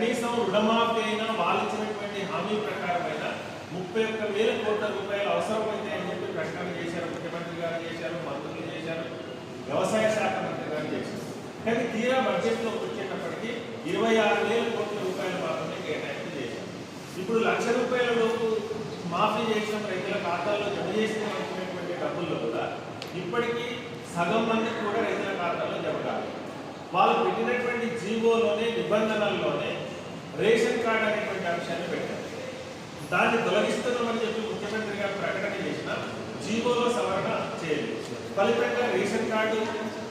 కనీసం రుణమాఫీ అయినా వాళ్ళు ఇచ్చినటువంటి హామీ ప్రకారమైన ముప్పై ఒక్క వేల కోట్ల రూపాయలు అవసరమైతే అని చెప్పి ప్రకటన చేశారు. ముఖ్యమంత్రి గారు చేశారు మంత్రులు చేశారు వ్యవసాయ శాఖ మంత్రి గారు చేశారు. కానీ తీరా బడ్జెట్లో వచ్చేటప్పటికి ఇరవై ఆరు వేల కోట్ల రూపాయలు మాత్రమే కేటాయింపు చేశారు. ఇప్పుడు లక్ష రూపాయల లోపు మాఫీ చేసిన రైతుల ఖాతాల్లో జమ చేసిన డబ్బుల్లో కూడా ఇప్పటికీ సగం మందికి కూడా రైతుల ఖాతాల్లో జమ కాదు వాళ్ళు పెట్టినటువంటి జీవోలోనే నిబంధనల్లోనే రేషన్ కార్డు అనేటువంటి అంశాన్ని పెట్టారు. దాన్ని తొలగిస్తున్నామని చెప్పి ముఖ్యమంత్రి గారు ప్రకటన చేసిన జీవోలో సవరణ చేయలేదు. ఫలితంగా రేషన్ కార్డు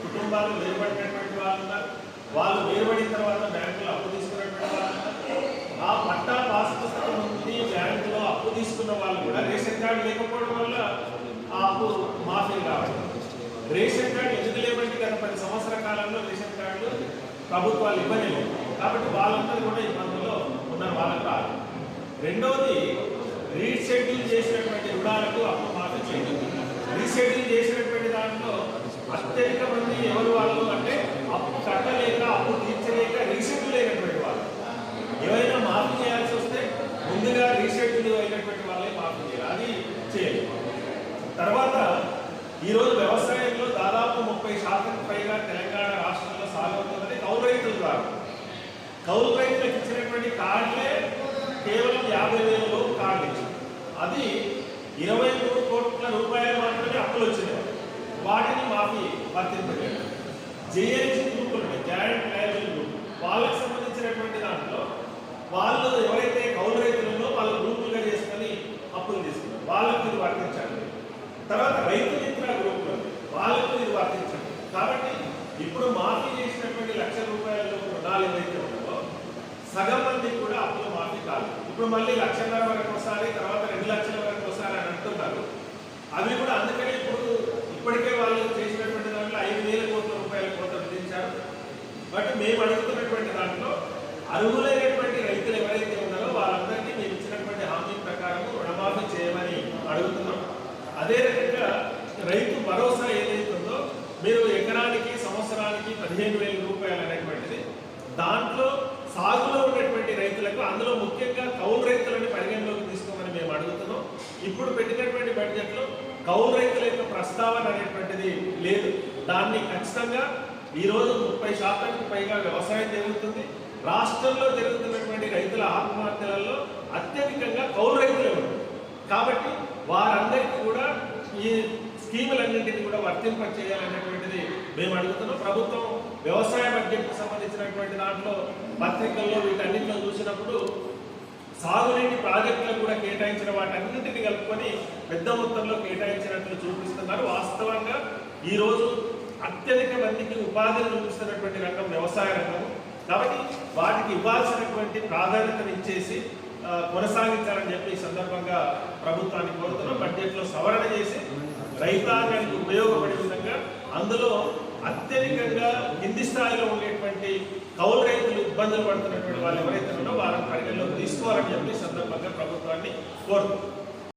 కుటుంబాలు వేరుపడినటువంటి వాళ్ళు వాళ్ళు వేరుపడిన తర్వాత బ్యాంకులో అప్పు తీసుకున్నటువంటి వాళ్ళు ఆ పట్టా పాస్ పుస్తకం ఉంది బ్యాంకులో అప్పు తీసుకున్న వాళ్ళు కూడా రేషన్ కార్డు లేకపోవడం వల్ల ఆ అప్పు మాఫీ కావాలి రేషన్ కార్డు ఎందుకు లేవంటే గత పది సంవత్సరాల కాలంలో రేషన్ కార్డులు ప్రభుత్వాలు ఇవ్వలేవు కాబట్టి వాళ్ళందరూ కూడా ఇబ్బందుల్లో ఉన్నారు వాళ్ళకి రాదు రెండవది రీషెడ్యూల్ చేసినటువంటి రుణాలకు అప్పు మాఫీ చేయడం. రీషెడ్యూల్ చేసినటువంటి దాంట్లో అత్యధిక మంది ఎవరు వాళ్ళు అంటే అప్పు కట్టలేక అప్పు తీర్చలేక రీషెడ్యూల్ అయినటువంటి వాళ్ళు. ఎవరైనా మాఫీ చేయాల్సి వస్తే ముందుగా రీషెడ్యూల్ అయినటువంటి వాళ్ళే మాఫీ చేయాలి. అది చేయాలి. తర్వాత ఈరోజు వ్యవసాయంలో దాదాపు ముప్పై శాతం పైగా తెలంగాణ రాష్ట్రంలో సాగవుతుందని కౌలు రైతుల ద్వారా. కౌలు రైతులకు ఇచ్చినటువంటి కార్డులే కేవలం యాభై వేల లోపు కార్డు అది ఇరవై మూడు కోట్ల రూపాయలు మాత్రమే అప్పులు వచ్చినాయి. వాటిని మాఫీ వర్తింపలేదు జేఏజీ గ్రూప్ ఉంటాయి జాయింట్ లయబిలిటీ గ్రూప్ వాళ్ళకి సంబంధించినటువంటి దాంట్లో వాళ్ళు ఎవరైతే కౌలు రైతులలో వాళ్ళు గ్రూపులుగా చేసుకొని అప్పులు తీసుకున్నారు. వాళ్ళకు ఇది వర్తించండి. తర్వాత రైతు మిత్ర గ్రూపులు వాళ్ళకు ఇది వర్తించండి. కాబట్టి ఇప్పుడు మాఫీ చేసినటువంటి లక్ష రూపాయల రుణాలు ఏదైతే సగం మందికి కూడా అప్పుల మాఫీ కాదు. ఇప్పుడు మళ్ళీ లక్షన్నర వరకు ఒకసారి తర్వాత రెండు లక్షల వరకు ఒకసారి అని అంటున్నారు. అవి కూడా అందుకనే ఇప్పుడు ఇప్పటికే వాళ్ళు చేసినటువంటి దాంట్లో ఐదు వేల కోట్ల రూపాయల కోత విధించారు. బట్ మేము అడుగుతున్నటువంటి దాంట్లో అర్హులైనటువంటి రైతులు ఎవరైతే ఉన్నారో వాళ్ళందరికీ మేము ఇచ్చినటువంటి హామీ ప్రకారం రుణమాఫీ చేయమని అడుగుతున్నాం. అదే రకంగా రైతు భరోసా ఏదైతే ఉందో మీరు ఎకరానికి సంవత్సరానికి పదిహేను వేల రూపాయలు అనేటువంటి దాంట్లో సాగులో ఉన్నటువంటి రైతులకు అందులో ముఖ్యంగా కౌలు రైతులని పరిగణలోకి తీసుకోమని మేము అడుగుతున్నాం. ఇప్పుడు పెట్టినటువంటి బడ్జెట్లో కౌలు రైతుల యొక్క ప్రస్తావన అనేటువంటిది లేదు. దాన్ని ఖచ్చితంగా ఈరోజు ముప్పై శాతానికి పైగా వ్యవసాయం జరుగుతుంది. రాష్ట్రంలో జరుగుతున్నటువంటి రైతుల ఆత్మహత్యలలో అత్యధికంగా కౌలు రైతులే ఉన్నారు. కాబట్టి వారందరికీ కూడా ఈ స్కీములన్నింటినీ కూడా వర్తింప చేయాలనేటువంటిది మేము అడుగుతున్నాం. ప్రభుత్వం వ్యవసాయ బడ్జెట్కి సంబంధించినటువంటి దాంట్లో పత్రికల్లో వీటన్నింటిలో చూసినప్పుడు సాగునీటి ప్రాజెక్టులకు కూడా కేటాయించిన వాటన్నింటినీ కలుపుకొని పెద్ద మొత్తంలో కేటాయించినట్లు చూపిస్తున్నారు. వాస్తవంగా ఈరోజు అత్యధిక మందికి ఉపాధిని చూపిస్తున్నటువంటి రంగం వ్యవసాయ రంగం. కాబట్టి వాటికి ఇవ్వాల్సినటువంటి ప్రాధాన్యతను ఇచ్చేసి కొనసాగించాలని చెప్పి ఈ సందర్భంగా ప్రభుత్వాన్ని కోరుతున్నాం. బడ్జెట్లో సవరణ చేసి రైతాంగానికి ఉపయోగపడే విధంగా అందులో అత్యధికంగా కింది స్థాయిలో ఉండేటువంటి కౌలు రైతు ఇబ్బందులు పడుతున్నటువంటి వాళ్ళు ఎవరైతే ఉన్నారో వారిని పరిగణలోకి తీసుకోవాలని చెప్పి సందర్భంగా ప్రభుత్వాన్ని కోరుతున్నాం